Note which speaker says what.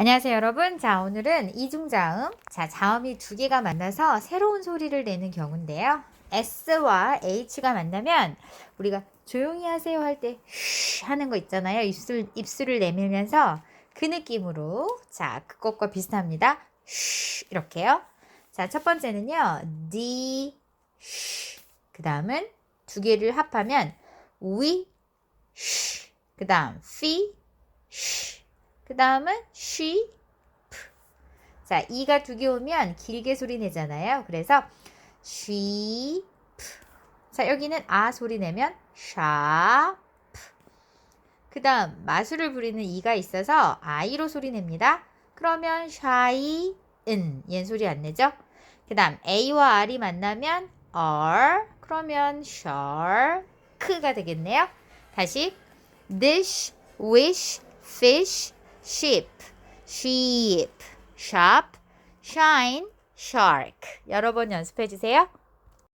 Speaker 1: 안녕하세요, 여러분. 자, 오늘은 이중자음. 자, 자음이 두 개가 만나서 새로운 소리를 내는 경우인데요. S와 H가 만나면 우리가 조용히 하세요 할 때 하는 거 있잖아요. 입술, 입술을 내밀면서 그 느낌으로. 자, 그것과 비슷합니다. 이렇게요. 자, 첫 번째는요. D, 그 다음은 두 개를 합하면 we, 그 다음 fi, 그 다음은 she, 자, 이가 두 개 오면 길게 소리 내잖아요. 그래서 sheep. 자, 여기는 아 소리 내면 sharp. 그 다음 마술을 부리는 이가 있어서 아이로 소리 냅니다. 그러면 shy은 얜 소리 안 내죠? 그 다음 A와 R이 만나면 R 그러면 shark가 되겠네요. 다시 dish, wish, fish, sheep, sheep, sharp, shine, shark. 여러 번 연습해 주세요.